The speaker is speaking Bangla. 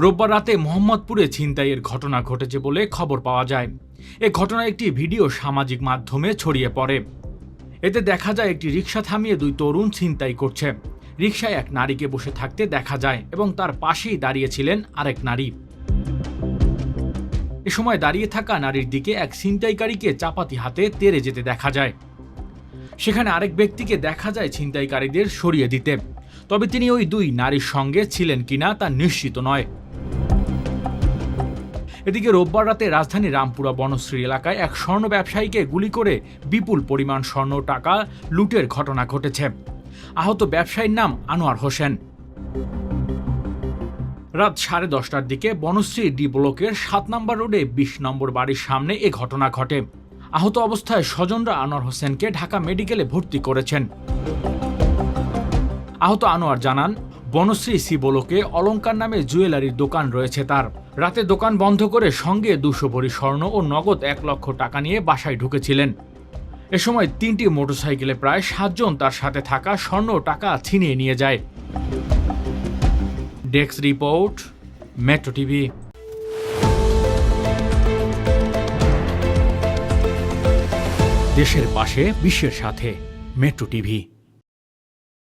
রোববার রাতে মোহাম্মদপুরে ছিনতাইয়ের ঘটনা ঘটেছে বলে খবর পাওয়া যায়। এ ঘটনার একটি ভিডিও সামাজিক মাধ্যমে ছড়িয়ে পড়ে। এতে দেখা যায় একটি রিক্সা থামিয়ে দুই তরুণ ছিনতাই করছে। রিকশায় এক নারীকে বসে থাকতে দেখা যায় এবং তার পাশেই দাঁড়িয়েছিলেন আরেক নারী। এ সময় দাঁড়িয়ে থাকা নারীর দিকে এক ছিনতাইকারীকে চাপাতি হাতে তেড়ে যেতে দেখা যায়। সেখানে আরেক ব্যক্তিকে দেখা যায় ছিনতাইকারীদের সরিয়ে দিতে। তবে তিনি ওই দুই নারীর সঙ্গে ছিলেন কিনা তা নিশ্চিত নয়। এদিকে রোববার রাতে রাজধানী রামপুরা বনশ্রী এলাকায় এক স্বর্ণ ব্যবসায়ীকে গুলি করে বিপুল পরিমাণ স্বর্ণ টাকা লুটের ঘটনা ঘটেছে। আহত ব্যবসায়ীর নাম আনোয়ার হোসেন। রাত সাড়ে দশটার দিকে বনশ্রী ডি ব্লকের সাত নম্বর রোডে বিশ নম্বর বাড়ির সামনে এ ঘটনা ঘটে। আহত অবস্থায় স্বজনরা আনোয়ার হোসেনকে ঢাকা মেডিকেলে ভর্তি করেছেন। আহত আনোয়ার জানান বনশ্রী সিবলোকে অলঙ্কার নামে জুয়েলারির দোকান রয়েছে তার। রাতে দোকান বন্ধ করে সঙ্গে দুশো ভরি স্বর্ণ ও নগদ এক লক্ষ টাকা নিয়ে বাসায় ঢুকেছিলেন। এ সময় তিনটি মোটরসাইকেলে প্রায় সাতজন তার সাথে থাকা স্বর্ণ টাকা ছিনিয়ে নিয়ে যায়। Desk report, metro TV. দেশের পাশে, বিশ্বের সাথে, মেট্রো টিভি।